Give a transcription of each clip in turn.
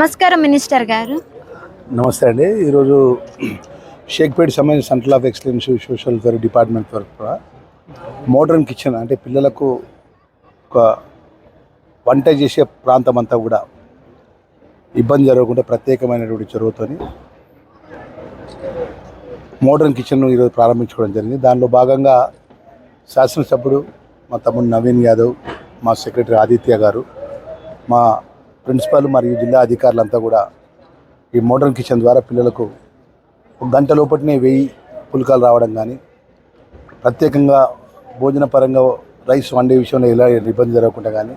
నమస్కారం మినిస్టర్ గారు. నమస్తే అండి. ఈరోజు షేక్పేట్ సంబంధించిన central of excellence social welfare department తరఫున మోడర్న్ కిచెన్ అంటే పిల్లలకు ఒక వంట చేసే ప్రాంతం అంతా కూడా ఇబ్బంది జరగకుండా ప్రత్యేకమైనటువంటి చొరవతోని మోడర్న్ కిచెన్ను ఈరోజు ప్రారంభించుకోవడం జరిగింది. దానిలో భాగంగా శాసనసభ్యుడు మా తమ్ముడు నవీన్ యాదవ్ మా సెక్రటరీ ఆదిత్య గారు మా ప్రిన్సిపాల్ మరియు జిల్లా అధికారులంతా కూడా ఈ మోడర్న్ కిచెన్ ద్వారా పిల్లలకు ఒక గంట లోపటినే వెయ్యి పుల్కాలు రావడం కానీ ప్రత్యేకంగా భోజన పరంగా రైస్ వండే విషయంలో ఎలాంటి ఇబ్బంది జరగకుండా కానీ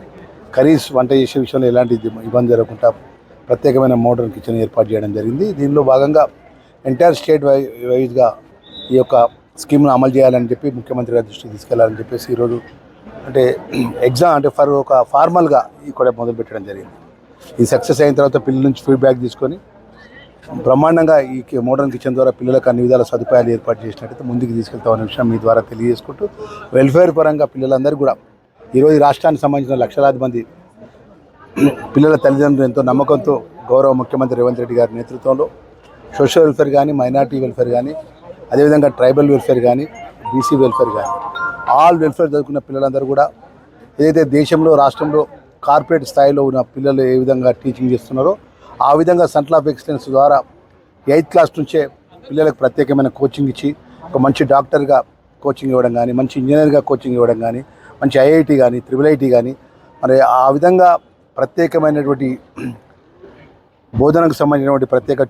కర్రీస్ వంట చేసే విషయంలో ఎలాంటి ఇబ్బంది జరగకుండా ప్రత్యేకమైన మోడర్న్ కిచెన్ ఏర్పాటు చేయడం జరిగింది. దీనిలో భాగంగా ఎంటైర్ స్టేట్ వై వైజ్గా ఈ యొక్క స్కీమ్ను అమలు చేయాలని చెప్పి ముఖ్యమంత్రి గారి దృష్టికి తీసుకెళ్ళాలని చెప్పేసి ఈరోజు అంటే ఎగ్జామ్ అంటే ఫర్ ఒక ఫార్మల్గా ఇక్కడ మొదలుపెట్టడం జరిగింది. ఈ సక్సెస్ అయిన తర్వాత పిల్లల నుంచి ఫీడ్బ్యాక్ తీసుకొని బ్రహ్మాండంగా ఈ మోడర్న్ కిచెన్ ద్వారా పిల్లలకు అన్ని విధాల సదుపాయాలు ఏర్పాటు చేసినట్టయితే ముందుకు తీసుకెళ్తామనే విషయం మీ ద్వారా తెలియజేసుకుంటూ వెల్ఫేర్ పరంగా పిల్లలందరూ కూడా ఈరోజు రాష్ట్రానికి సంబంధించిన లక్షలాది మంది పిల్లల తల్లిదండ్రులు ఎంతో నమ్మకంతో గౌరవ ముఖ్యమంత్రి రేవంత్ రెడ్డి గారి నేతృత్వంలో సోషల్ వెల్ఫేర్ కానీ మైనార్టీ వెల్ఫేర్ కానీ అదేవిధంగా ట్రైబల్ వెల్ఫేర్ కానీ బీసీ వెల్ఫేర్ కానీ ఆల్ వెల్ఫేర్ చదువుకున్న పిల్లలందరూ కూడా ఏదైతే దేశంలో రాష్ట్రంలో కార్పొరేట్ స్థాయిలో ఉన్న పిల్లలు ఏ విధంగా టీచింగ్ చేస్తున్నారో ఆ విధంగా సెంటర్ ఆఫ్ ఎక్సలెన్స్ ద్వారా ఎయిత్ క్లాస్ నుంచే పిల్లలకు ప్రత్యేకమైన కోచింగ్ ఇచ్చి ఒక మంచి డాక్టర్గా కోచింగ్ ఇవ్వడం కానీ మంచి ఇంజనీర్గా కోచింగ్ ఇవ్వడం కానీ మంచి ఐఐటి కానీ త్రిబుల్ ఐటీ కానీ మరి ఆ విధంగా ప్రత్యేకమైనటువంటి బోధనకు సంబంధించినటువంటి ప్రత్యేక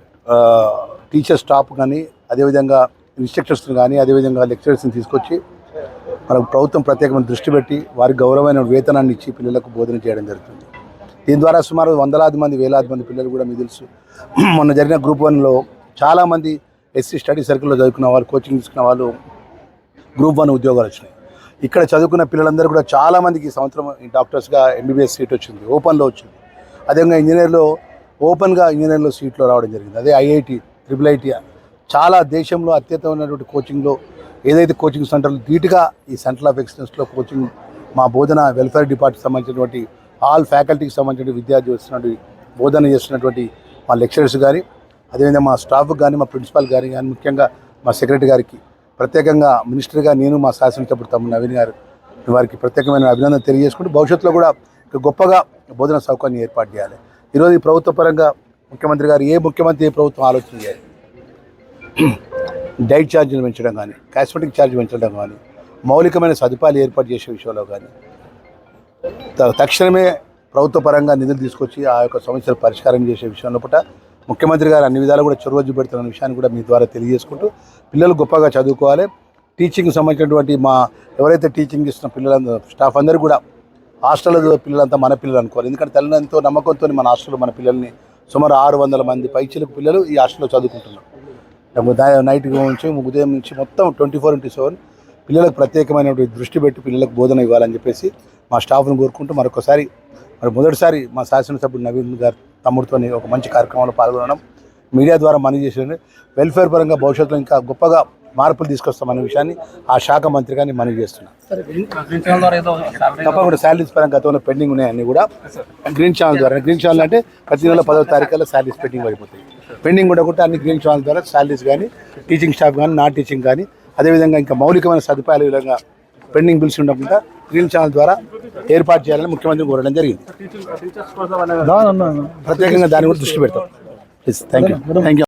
టీచర్ స్టాఫ్ కానీ అదేవిధంగా ఇన్స్ట్రక్టర్స్ని కానీ అదేవిధంగా లెక్చరర్స్ని తీసుకొచ్చి మనకు ప్రభుత్వం ప్రత్యేకమైన దృష్టి పెట్టి వారికి గౌరవమైన వేతనాన్ని ఇచ్చి పిల్లలకు బోధన చేయడం జరుగుతుంది. దీని ద్వారా సుమారు వందలాది మంది వేలాది మంది పిల్లలు కూడా మీకు తెలుసు. మొన్న జరిగిన గ్రూప్ వన్లో చాలామంది ఎస్సీ స్టడీ సర్కిల్లో చదువుకున్న వాళ్ళు కోచింగ్ తీసుకున్న వాళ్ళు గ్రూప్ వన్ ఉద్యోగాలు వచ్చినాయి. ఇక్కడ చదువుకున్న పిల్లలందరూ కూడా చాలామందికి ఈ సంవత్సరం ఈ డాక్టర్స్గా ఎంబీబీఎస్ సీట్ వచ్చింది ఓపెన్లో వచ్చింది. అదేవిధంగా ఇంజనీర్లో ఓపెన్గా ఇంజనీర్లో సీట్లో రావడం జరిగింది. అదే ఐఐటి ట్రిపుల్ ఐటీ చాలా దేశంలో అత్యుత్తమైనటువంటి కోచింగ్లో ఏదైతే కోచింగ్ సెంటర్లు ధీటుగా ఈ సెంటర్ ఆఫ్ ఎక్సలెన్స్లో కోచింగ్ మా బోధన వెల్ఫేర్ డిపార్ట్మెంట్ సంబంధించినటువంటి ఆల్ ఫ్యాకల్టీకి సంబంధించిన విద్యార్థి వస్తున్నటువంటి బోధన చేస్తున్నటువంటి మా లెక్చరర్స్ కానీ అదేవిధంగా మా స్టాఫ్ కానీ మా ప్రిన్సిపాల్ గారి కానీ ముఖ్యంగా మా సెక్రటరీ గారికి ప్రత్యేకంగా మినిస్టర్గా నేను మా శాసనసభ్యుడు తమ్ముడు నవీన్ గారు వారికి ప్రత్యేకమైన అభినందన తెలియజేసుకుంటూ భవిష్యత్తులో కూడా గొప్పగా బోధన సౌకర్యం ఏర్పాటు చేయాలి. ఈరోజు ఈ ప్రభుత్వ పరంగా ముఖ్యమంత్రి గారు ఏ ముఖ్యమంత్రి ఏ ప్రభుత్వం ఆలోచన చేయాలి? డైట్ ఛార్జీలు పెంచడం కానీ కాస్మెటిక్ ఛార్జ్ పెంచడం కానీ మౌలికమైన సదుపాయాలు ఏర్పాటు చేసే విషయంలో కానీ త- తక్షణమే ప్రభుత్వ పరంగా నిధులు తీసుకొచ్చి ఆ యొక్క సమస్యలు పరిష్కారం చేసే విషయంలో పూట ముఖ్యమంత్రి గారు అన్ని విధాలు కూడా చొరవ చూపెడుతున్న విషయాన్ని కూడా మీ ద్వారా తెలియజేసుకుంటూ పిల్లలు గొప్పగా చదువుకోవాలి. టీచింగ్ సంబంధించినటువంటి మా ఎవరైతే టీచింగ్ ఇస్తున్న పిల్లలందరూ స్టాఫ్ అందరూ కూడా హాస్టల్లో పిల్లలంతా మన పిల్లలు అనుకోవాలి. ఎందుకంటే తల్లిదండ్రులతో నమ్మకంతో మన హాస్టల్లో మన పిల్లల్ని సుమారు ఆరు వందల మంది పైచిలకు పిల్లలు ఈ హాస్టల్లో చదువుకుంటున్నారు. నైట్ నుంచి ఉదయం నుంచి మొత్తం ట్వంటీ ఫోర్ ఇంటూ సెవెన్ పిల్లలకు ప్రత్యేకమైనటువంటి దృష్టి పెట్టి పిల్లలకు బోధన ఇవ్వాలని చెప్పేసి మా స్టాఫ్ను కోరుకుంటూ మరొకసారి మరి మొదటిసారి మా శాసనసభ్యుడు నవీన్ గారు తమ్ముడితో ఒక మంచి కార్యక్రమంలో పాల్గొనడం మీడియా ద్వారా మనీ చేసిన వెల్ఫేర్ పరంగా భవిష్యత్తులో ఇంకా గొప్పగా మార్పులు తీసుకొస్తామనే విషయాన్ని ఆ శాఖ మంత్రి గారిని మనవి చేస్తున్నాం. తప్పకుండా శాలరీస్ పరంగా గతంలో పెండింగ్ ఉన్నాయన్నీ కూడా గ్రీన్ ఛానల్ ద్వారా గ్రీన్ ఛానల్ అంటే ప్రతి నెల పదవ తారీఖులో శాలరీస్ పెండింగ్ పడిపోతాయి పెండింగ్ ఉండకుండా అన్ని గ్రీన్ ఛానల్ ద్వారా శాలరీస్ కానీ టీచింగ్ స్టాఫ్ కానీ నాన్ టీచింగ్ కానీ అదేవిధంగా ఇంకా మౌలికమైన సదుపాయాల విధంగా పెండింగ్ బిల్స్ ఉండకుండా గ్రీన్ ఛానల్ ద్వారా ఏర్పాటు చేయాలని ముఖ్యమంత్రి కోరడం జరిగింది. ప్రత్యేకంగా దాని కూడా దృష్టి పెడతాం. Thank you thank you